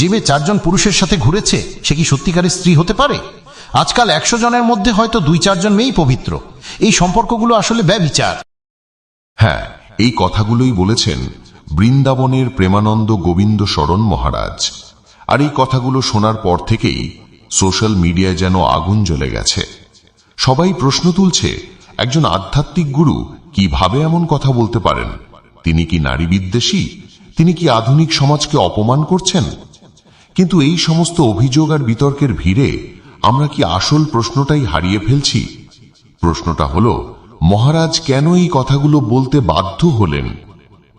যে মেয়ে চারজন পুরুষের সাথে ঘুরেছে, সে কি সত্যিকারের স্ত্রী হতে পারে? আজকাল একশো জনের মধ্যে হয়তো দুই চারজন মেয়েই পবিত্র। এই সম্পর্কগুলো আসলে ব্যবিচার হ্যাঁ এই কথাগুলোই বলেছেন বৃন্দাবনের প্রেমানন্দ গোবিন্দ শরণ মহারাজ। আর এই কথাগুলো শোনার পর থেকেই সোশ্যাল মিডিয়ায় যেন আগুন জ্বলে গেছে। সবাই প্রশ্ন তুলছে, একজন আধ্যাত্মিক গুরু কীভাবে এমন কথা বলতে পারেন? তিনি কি নারী বিদ্বেষী তিনি কি আধুনিক সমাজকে অপমান করছেন? কিন্তু এই সমস্ত অভিযোগ আর বিতর্কের ভিড়ে আমরা কি আসল প্রশ্নটাই হারিয়ে ফেলছি? প্রশ্নটা হল, মহারাজ কেন এই কথাগুলো বলতে বাধ্য হলেন?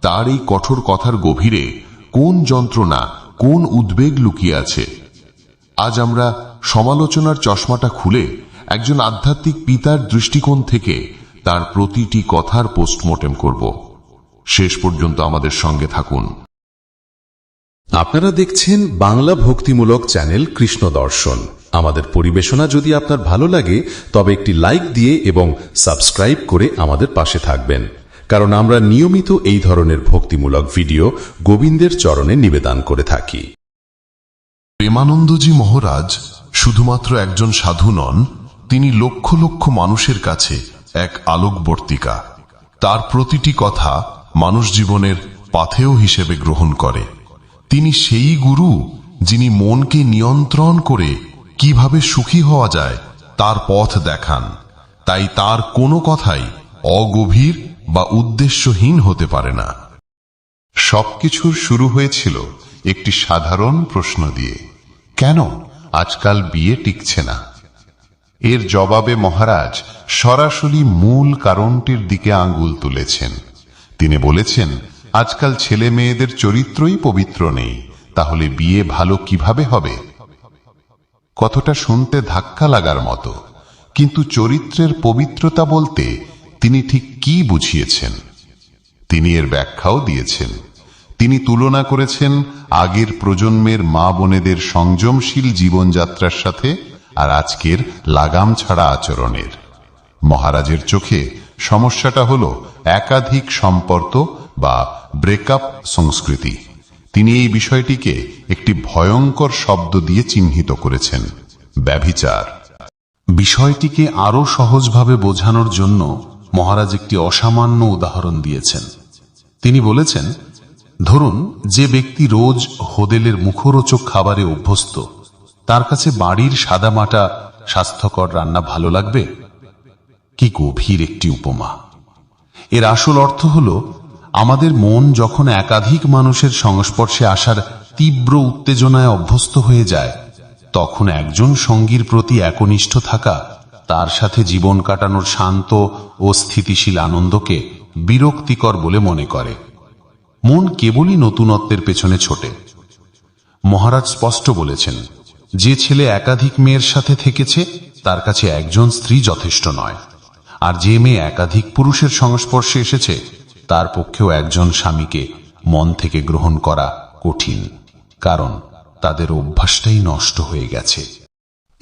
তার এই কঠোর কথার গভীরে কোন যন্ত্রণা, কোন উদ্বেগ লুকিয়ে আছে? আজ আমরা সমালোচনার চশমাটা খুলে একজন আধ্যাত্মিক পিতার দৃষ্টিকোণ থেকে তার প্রতিটি কথার পোস্টমর্টেম করব। শেষ পর্যন্ত আমাদের সঙ্গে থাকুন। আপনারা দেখছেন বাংলা ভক্তিমূলক চ্যানেল কৃষ্ণ দর্শন। আমাদের পরিবেশনা যদি আপনার ভালো লাগে, তবে একটি লাইক দিয়ে এবং সাবস্ক্রাইব করে আমাদের পাশে থাকবেন। কারণ আমরা নিয়মিত এই ধরনের ভক্তিমূলক ভিডিও গোবিন্দের চরণে নিবেদন করে থাকি। প্রেমানন্দজি মহারাজ শুধুমাত্র একজন সাধু নন, তিনি লক্ষ লক্ষ মানুষের কাছে এক আলোকবর্তিকা। তার প্রতিটি কথা মানুষ জীবনের পাথেয় হিসেবে গ্রহণ করে। তিনি সেই গুরু যিনি মনকে নিয়ন্ত্রণ করে কীভাবে সুখী হওয়া যায় তার পথ দেখান। তাই তার কোনো কথাই অগভীর বা উদ্দেশ্যহীন হতে পারে না। সবকিছুর শুরু হয়েছিল একটি সাধারণ প্রশ্ন দিয়ে। কেন আজকাল বিয়ে টিকছে না? এর জবাবে মহারাজ সরাসরি মূল কারণটির দিকে আঙ্গুল তুলেছেন। তিনি বলেছেন আজকাল ছেলে মেয়েদের চরিত্রই পবিত্র নেই। তাহলে বিয়ে ভালো কীভাবে হবে? কথাটা শুনতে ধাক্কা লাগার মতো। কিন্তু চরিত্রের পবিত্রতা বলতে তিনি ঠিক কি বুঝিয়েছেন? তিনি এর ব্যাখ্যাও দিয়েছেন। তিনি তুলনা করেছেন আগের প্রজন্মের মা বোনেদের সংযমশীল জীবনযাত্রার সাথে আর আজকের লাগাম ছাড়া আচরণের। মহারাজের চোখে সমস্যাটা হল একাধিক সম্পর্ক বা ব্রেকআপ সংস্কৃতি। তিনি এই বিষয়টিকে একটি ভয়ঙ্কর শব্দ দিয়ে চিহ্নিত করেছেন, ব্যভিচার। বিষয়টিকে আরও সহজভাবে বোঝানোর জন্য মহারাজ একটি অসামান্য উদাহরণ দিয়েছেন। তিনি বলেছেন, ধরুন, যে ব্যক্তি রোজ হোদেলের মুখরোচক খাবারে অভ্যস্ত, তার কাছে বাড়ির সাদামাটা স্বাস্থ্যকর রান্না ভালো লাগবে? কি গভীর একটি উপমা। এর আসল অর্থ হল আমাদের মন যখন একাধিক মানুষের সংস্পর্শে আসার তীব্র উত্তেজনায় অভ্যস্ত হয়ে যায়, তখন একজন সঙ্গীর প্রতি একনিষ্ঠ থাকা, তার সাথে জীবন কাটানোর শান্ত ও স্থিতিশীল আনন্দকে বিরক্তিকর বলে মনে করে। মন কেবলই নতুনত্বের পেছনে ছোটে। মহারাজ স্পষ্ট বলেছেন, যে ছেলে একাধিক মেয়ের সাথে থেকেছে, তার কাছে একজন স্ত্রী যথেষ্ট নয়। আর যে মেয়ে একাধিক পুরুষের সংস্পর্শে এসেছে তার পক্ষেও একজন স্বামীকে মন থেকে গ্রহণ করা কঠিন, কারণ তাদের অভ্যাসটাই নষ্ট হয়ে গেছে।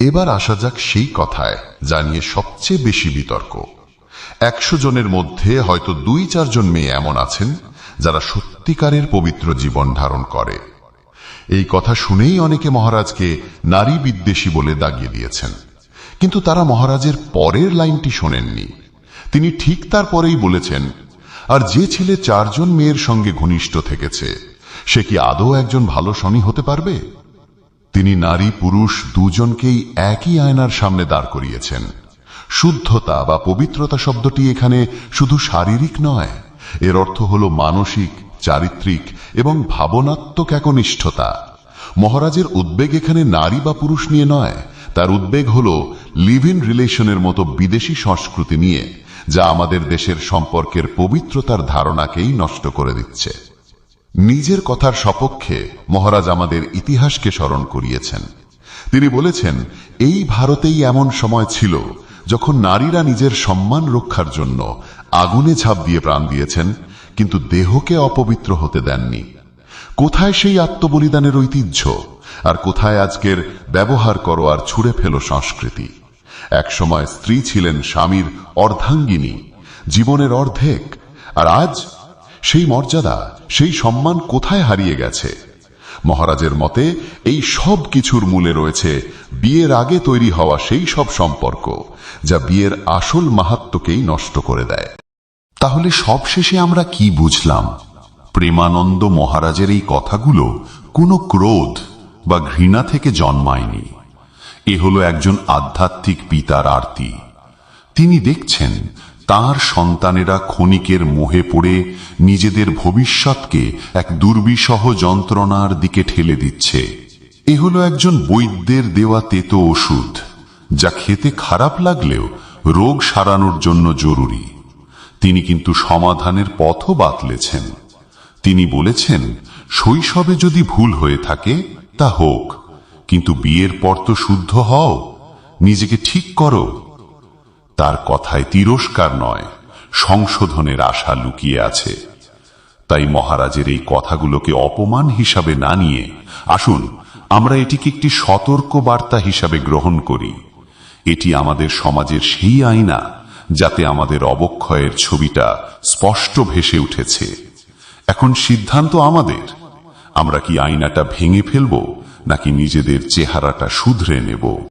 এবার আসা যাক সেই কথায়, যা নিয়ে সবচেয়ে বেশি বিতর্ক। একশো জনের মধ্যে হয়তো দুই চারজন মেয়ে এমন আছেন, যারা সত্যিকারের পবিত্র জীবন ধারণ করে। এই কথা শুনেই অনেকে মহারাজকে নারী বিদ্বেষী বলে দাগিয়ে দিয়েছেন। কিন্তু তারা মহারাজের পরের লাইনটি শোনেননি। তিনি ঠিক তারপরেই বলেছেন আর যে ছেলে চারজন মেয়ের সঙ্গে ঘনিষ্ঠ থেকেছে, সে কি আদৌ একজন ভালো স্বামী হতে পারবে? তিনি নারী, পুরুষ, দুজনকেই একই আয়নার সামনে দাঁড় করিয়েছেন। শুদ্ধতা বা পবিত্রতা শব্দটি এখানে শুধু শারীরিক নয়, এর অর্থ হল মানসিক, চারিত্রিক এবং ভাবনাত্মক একনিষ্ঠতা। মহারাজের উদ্বেগ এখানে নারী বা পুরুষ নিয়ে নয়, তার উদ্বেগ হল লিভ ইন রিলেশনের মতো বিদেশি সংস্কৃতি নিয়ে যা আমাদের দেশের সম্পর্কের পবিত্রতার ধারণাকেই নষ্ট করে দিচ্ছে। নিজের কথার সপক্ষে মহারাজ আমাদের ইতিহাসকে স্মরণ করিয়েছেন। তিনি বলেছেন, এই ভারতেই এমন সময় ছিল যখন নারীরা নিজের সম্মান রক্ষার জন্য আগুনে ঝাঁপ দিয়ে প্রাণ দিয়েছেন, কিন্তু দেহকে অপবিত্র হতে দেননি। কোথায় সেই আত্মবলিদানের ঐতিহ্য? আর কোথায় আজকের ব্যবহার করো আর ছুঁড়ে ফেলো সংস্কৃতি? একসময় স্ত্রী ছিলেন স্বামীর অর্ধাঙ্গিনী, জীবনের অর্ধেক। আর আজ সেই মর্যাদা, সেই সম্মান কোথায় হারিয়ে গেছে? মহারাজের মতে, এই সব কিছুর মূলে রয়েছে বিয়ের আগে তৈরি হওয়া সেই সব সম্পর্ক, যা বিয়ের আসল মাহাত্মকেই নষ্ট করে দেয়। তাহলে সবশেষে আমরা কি বুঝলাম? প্রেমানন্দ মহারাজের এই কথাগুলো কোনো ক্রোধ বা ঘৃণা থেকে জন্মায়নি। এ হলো একজন আধ্যাত্মিক পিতার আরতি। তিনি দেখছেন তার সন্তানেরা ক্ষণিকের মোহে পড়ে নিজেদের ভবিষ্যৎকে এক দুর্বিষহ যন্ত্রণার দিকে ঠেলে দিচ্ছে। এ হলো একজন বৈদ্যের দেওয়া তেতো ওষুধ, যা খেতে খারাপ লাগলেও রোগ সারানোর জন্য জরুরি। তিনি কিন্তু সমাধানের পথও বাতলেছেন। তিনি বলেছেন, শৈশবে যদি ভুল হয়ে থাকে, তা হোক, কিন্তু বিয়ের পর তো শুদ্ধ হও, নিজেকে ঠিক করো। তার কথায় তিরস্কার নয়, সংশোধনের আশা লুকিয়ে আছে। তাই মহারাজের এই কথাগুলোকে অপমান হিসাবে না নিয়ে, আসুন, আমরা এটিকে একটি সতর্ক বার্তা হিসাবে গ্রহণ করি। এটি আমাদের সমাজের সেই আয়না, যাতে আমাদের অবক্ষয়ের ছবিটা স্পষ্ট ভেসে উঠেছে। এখন সিদ্ধান্ত আমাদের। আমরা কি আয়নাটা ভেঙে ফেলব, নাকি নিজেদের চেহারাটা শুধরে নেব?